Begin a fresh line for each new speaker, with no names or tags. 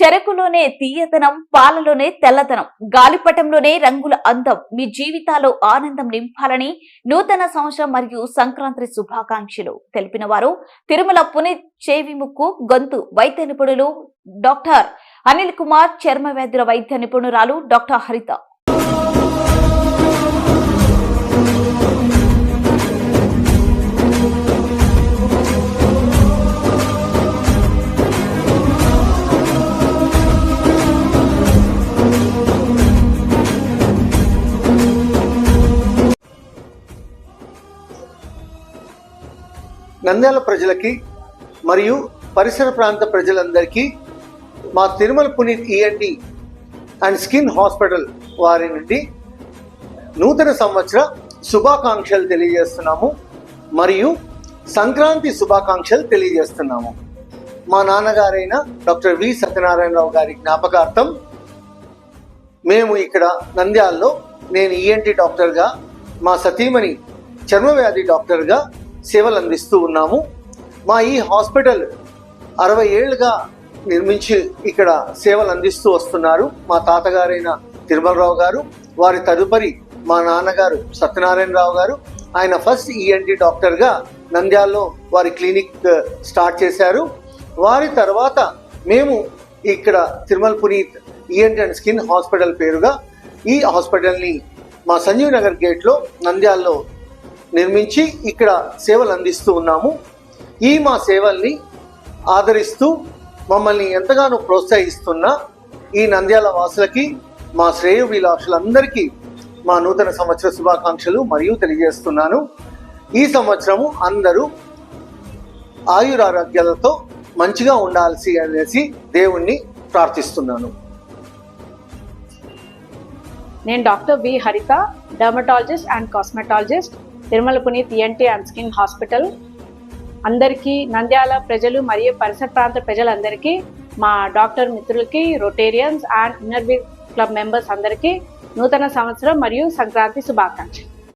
చెరకులోనే తీయతనం పాలలోనే తెల్లతనం గాలిపటంలోనే రంగుల అందం. మీ జీవితాల్లో ఆనందం నింపాలని నూతన సంవత్సరం మరియు సంక్రాంతి శుభాకాంక్షలు తెలిపిన వారు తిరుమల పునీత్ చేవిముక్కు గొంతు వైద్య నిపుణులు డాక్టర్ అనిల్ కుమార్ చర్మ వ్యాధుల వైద్య నిపుణురాలు డాక్టర్ హరిత.
నంద్యాల ప్రజలకి మరియు పరిసర ప్రాంత ప్రజలందరికీ మా Tirumala Puneeth ENT and skin hospital వారి నుండి నూతన సంవత్సర శుభాకాంక్షలు తెలియజేస్తున్నాము మరియు సంక్రాంతి శుభాకాంక్షలు తెలియజేస్తున్నాము. మా నాన్నగారైన డాక్టర్ వి సత్యనారాయణరావు గారి జ్ఞాపకార్థం మేము ఇక్కడ నంద్యాల్లో నేను ఈఎన్టీ డాక్టర్గా మా సతీమణి చర్మవ్యాధి డాక్టర్గా సేవలు అందిస్తూ ఉన్నాము. మా ఈ హాస్పిటల్ అరవై ఏళ్ళుగా నిర్మించి ఇక్కడ సేవలు అందిస్తూ వస్తున్నారు. మా తాతగారైన తిరుమలరావు గారు వారి తదుపరి మా నాన్నగారు సత్యనారాయణరావు గారు ఆయన ఫస్ట్ ఈఎన్టీ డాక్టర్గా నంద్యాలలో వారి క్లినిక్ స్టార్ట్ చేశారు. వారి తర్వాత మేము ఇక్కడ Tirumala Puneeth ENT and skin hospital పేరుగా ఈ హాస్పిటల్ని మా సంజీవ్ నగర్ గేట్లో నంద్యాలలో నిర్మించి ఇక్కడ సేవలు అందిస్తూ ఉన్నాము. ఈ మా సేవల్ని ఆదరిస్తూ మమ్మల్ని ఎంతగానో ప్రోత్సహిస్తున్న ఈ నంద్యాల వాసులకి మా శ్రేయోభిలాషులందరికీ మా నూతన సంవత్సర శుభాకాంక్షలు మరియు తెలియజేస్తున్నాను. ఈ సంవత్సరము అందరూ ఆయురారోగ్యాలతో మంచిగా ఉండాల్సి అనేసి దేవుణ్ణి ప్రార్థిస్తున్నాను.
నేను doctor V Haritha dermatologist and cosmetologist. Tirumala Puneeth ENT and skin hospital. అందరికీ నంద్యాల ప్రజలు మరియు పరిసర ప్రాంత ప్రజలందరికీ మా డాక్టర్ మిత్రులకి Rotarians and Inner Wheel club members అందరికీ నూతన సంవత్సరం మరియు సంక్రాంతి శుభాకాంక్షలు.